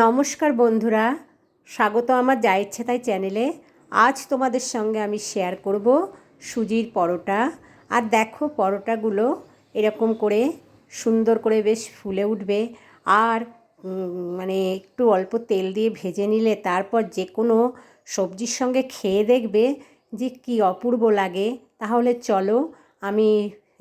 নমস্কার বন্ধুরা, স্বাগত আমার যা ইচ্ছে তাই চ্যানেলে আজ তোমাদের সঙ্গে আমি শেয়ার করব সুজির পরোটা। আর দেখো পরোটাগুলো এরকম করে সুন্দর করে বেশ ফুলে উঠবে। আর মানে একটু অল্প তেল দিয়ে ভেজে নিলে তারপর যে কোনো সবজির সঙ্গে খেয়ে দেখবে যে কি অপূর্ব লাগে। তাহলে চলো আমি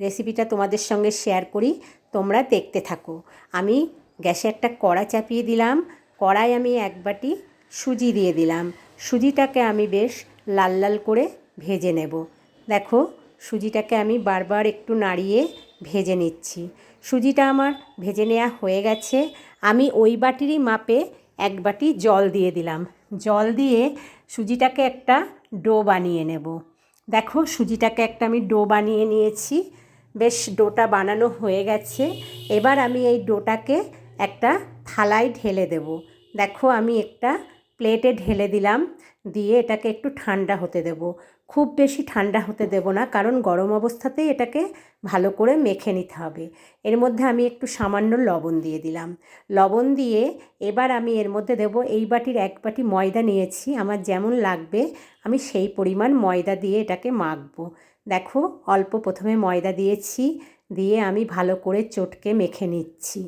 রেসিপিটা তোমাদের সঙ্গে শেয়ার করি, তোমরা দেখতে থাকো। আমি গ্যাসে একটা কড়া চাপিয়ে দিলাম। কড়াই আমি এক বাটি সুজি দিয়ে দিলাম। সুজিটাকে আমি বেশ লাল লাল করে ভেজে নেব। দেখো, সুজিটাকে আমি বারবার একটু নাড়িয়ে ভেজে নিচ্ছি। সুজিটা আমার ভেজে নেওয়া হয়ে গেছে। আমি ওই বাটিরই মাপে এক বাটি জল দিয়ে দিলাম। জল দিয়ে সুজিটাকে একটা ডো বানিয়ে নেব। দেখো, সুজিটাকে একটা আমি ডো বানিয়ে নিয়েছি। বেশ ডোটা বানানো হয়ে গেছে। এবার আমি এই ডোটাকে একটা থালায় ঢেলে দেব। দেখো আমি একটা প্লেটে ঢেলে দিলাম, দিয়ে এটাকে একটু ঠান্ডা হতে দেব। খুব বেশি ঠান্ডা হতে দেব না, কারণ গরম অবস্থাতেই এটাকে ভালো করে মেখে নিতে হবে। এর মধ্যে আমি একটু সামান্য লবণ দিয়ে দিলাম। লবণ দিয়ে এবার আমি এর মধ্যে দেব এই বাটির এক বাটি ময়দা নিয়েছি, আমার যেমন লাগবে আমি সেই পরিমাণ ময়দা দিয়ে এটাকে মাখবো। দেখো অল্প প্রথমে ময়দা দিয়েছি, দিয়ে আমি ভালো করে চটকে মেখে নিচ্ছি।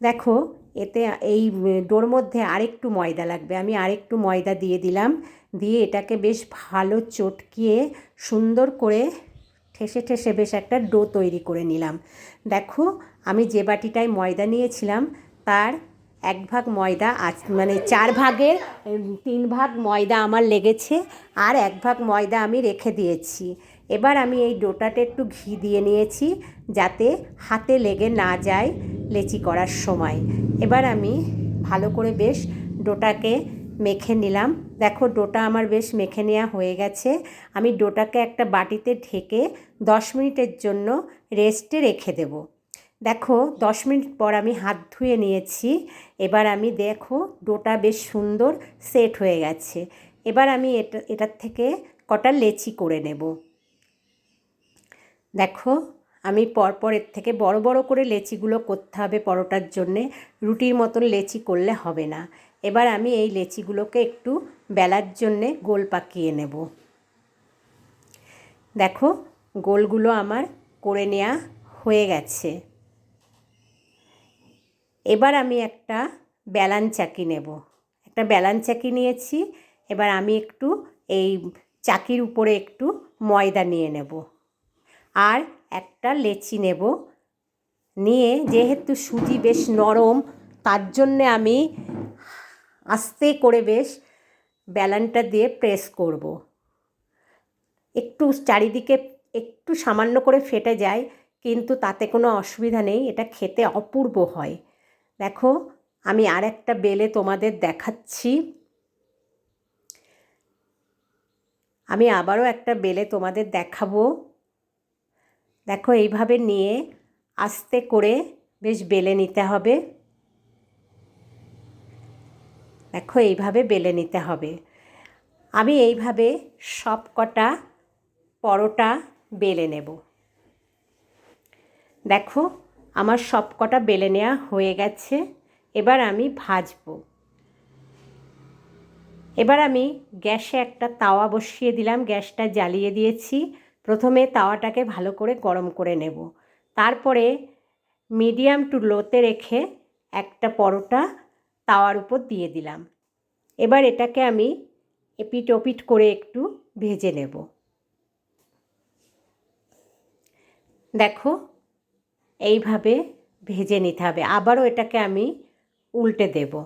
দেখো এতে এই ডোর মধ্যে আরেকটু ময়দা লাগবে। আমি আরেকটু ময়দা দিয়ে দিলাম। দিয়ে এটাকে বেশ ভালো চটকিয়ে সুন্দর করে ঠেসে ঠেসে বেশ একটা ডো তৈরি করে নিলাম। দেখো, আমি যে বাটিটায় ময়দা নিয়েছিলাম, তার এক ভাগ ময়দা আজ মানে চার ভাগের তিন ভাগ ময়দা আমার লেগেছে, আর এক ভাগ ময়দা আমি রেখে দিয়েছি। এবার আমি এই ডোটাতে একটু ঘি দিয়ে নিয়েছি, যাতে হাতে লেগে না যায় লেচি করার সময়। এবার আমি ভালো করে বেশ ডোটাকে মেখে নিলাম। দেখো, ডোটা আমার বেশ মেখে নেওয়া হয়ে গেছে। আমি ডোটাকে একটা বাটিতে ঢেকে দশ মিনিটের জন্য রেস্টে রেখে দেবো। দেখো, দশ মিনিট পর আমি হাত ধুয়ে নিয়েছি। এবার আমি দেখো, ডোটা বেশ সুন্দর সেট হয়ে গেছে। এবার আমি এটা, এটার থেকে কটা লেচি করে নেব। দেখো আমি পরপর এর থেকে বড় বড় করে লেচিগুলো করতে হবে পরোটার জন্যে। রুটির মতন লেচি করলে হবে না। এবার আমি এই লেচিগুলোকে একটু বেলার জন্যে গোল পাকিয়ে নেব। দেখো, গোলগুলো আমার করে নেওয়া হয়ে গেছে। এবার আমি একটা বেলান চাকি নেব। একটা বেলান চাকি নিয়েছি। এবার আমি একটু এই চাকির উপরে একটু ময়দা নিয়ে নেব। আর একটা লেচি নেব। নিয়ে যেহেতু সুজি বেশ নরম, তার জন্যে আমি আস্তে করে বেশ বেলানটা দিয়ে প্রেস করব। একটু চারিদিকে একটু সামান্য করে ফেটে যায়, কিন্তু তাতে কোনো অসুবিধা নেই, এটা খেতে অপূর্ব হয়। দেখো, আমি আর একটা বেলে তোমাদের দেখাচ্ছি। আমি আবারও একটা বেলে তোমাদের দেখাবো। দেখো, এইভাবে নিয়ে আস্তে করে বেশ বেলে নিতে হবে। দেখো, এইভাবে বেলে নিতে হবে। আমি এইভাবে সব কটা পরোটা বেলে নেব। দেখো, আমার সব কটা বেলে নেওয়া হয়ে গেছে। এবার আমি ভাজবো। এবার আমি গ্যাসে একটা তাওয়া বসিয়ে দিলাম, গ্যাসটা জ্বালিয়ে দিয়েছি। প্রথমে তাওয়াটাকে ভালো করে গরম করে নেব। তারপরে মিডিয়াম টু লোতে রেখে একটা পরোটা তাওয়ার উপর দিয়ে দিলাম। এবার এটাকে আমি এপিট ওপিট করে একটু ভেজে নেব। দেখো, এইভাবে ভেজে নিতে হবে। আবারও এটাকে আমি উল্টে দেব।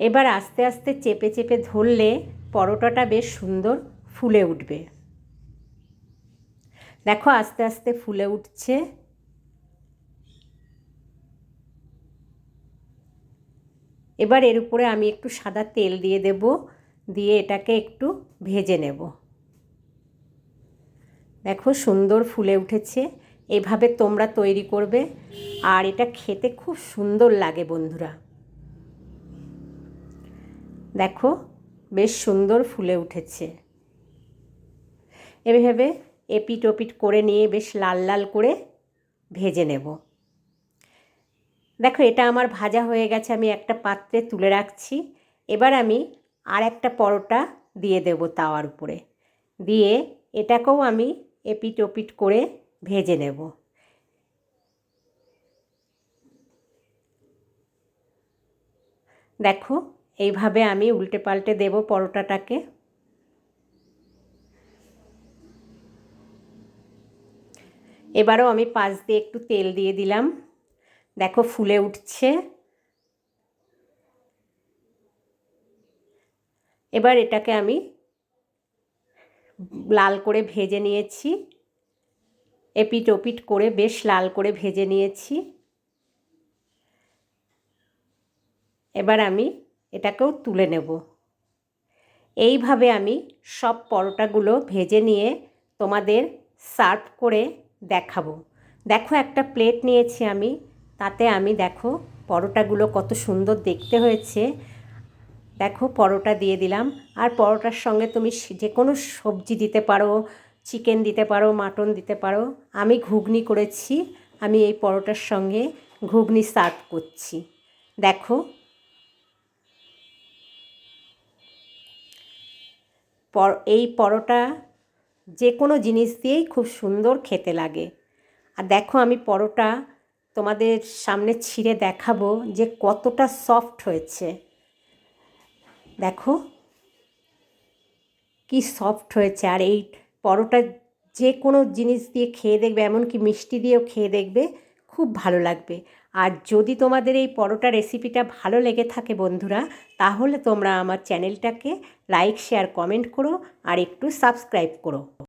এবার আস্তে আস্তে চেপে চেপে ধরলে পরোটাটা বেশ সুন্দর ফুলে উঠবে। দেখো আস্তে আস্তে ফুলে উঠছে। এবার এর উপরে আমি একটু সাদা তেল দিয়ে দেব, দিয়ে এটাকে একটু ভেজে নেব। দেখো সুন্দর ফুলে উঠেছে, এভাবে তোমরা তৈরি করবে। আর এটা খেতে খুব সুন্দর লাগে বন্ধুরা। দেখো বেশ সুন্দর ফুলে উঠেছে। এভাবে এপিট ওপিট করে নিয়ে বেশ লাল লাল করে ভেজে নেব। দেখো, এটা আমার ভাজা হয়ে গেছে, আমি একটা পাত্রে তুলে রাখছি। এবার আমি আর একটা পরোটা দিয়ে দেব তাওয়ার উপরে। দিয়ে এটাকেও আমি এপিট ওপিট করে ভেজে নেব। দেখো এইভাবে আমি উল্টে পাল্টে দেব পরোটাটাকে। এবারও আমি পাশ দিয়ে একটু তেল দিয়ে দিলাম। দেখো ফুলে উঠছে। এবার এটাকে আমি লাল করে ভেজে নিয়েছি। এপিট ওপিট করে বেশ লাল করে ভেজে নিয়েছি। এবার আমি এটাকেও তুলে নেব। এইভাবে আমি সব পরোটাগুলো ভেজে নিয়ে তোমাদের সার্ভ করে দেখাবো। দেখো একটা প্লেট নিয়েছি আমি, তাতে আমি দেখো পরোটাগুলো কত সুন্দর দেখতে হয়েছে। দেখো পরোটা দিয়ে দিলাম। আর পরোটার সঙ্গে তুমি যে কোনো সবজি দিতে পারো, চিকেন দিতে পারো, মাটন দিতে পারো, আমি ঘুগনি করেছি। আমি এই পরোটার সঙ্গে ঘুগনি সার্ভ করছি। দেখো এই পরোটা যে কোনো জিনিস দিয়েই খুব সুন্দর খেতে লাগে। আর দেখো আমি পরোটা তোমাদের সামনে ছিঁড়ে দেখাবো যে কতটা সফট হয়েছে। দেখো কি সফট হয়েছে। আর এই পরোটা যে কোনো জিনিস দিয়ে খেয়ে দেখবে, এমনকি মিষ্টি দিয়েও খেয়ে দেখবে, খুব ভালো লাগবে। আর যদি তোমাদের এই পরোটা রেসিপিটা ভালো লেগে থাকে বন্ধুরা, তাহলে তোমরা আমার চ্যানেলটাকে লাইক শেয়ার কমেন্ট করো আর একটু সাবস্ক্রাইব করো।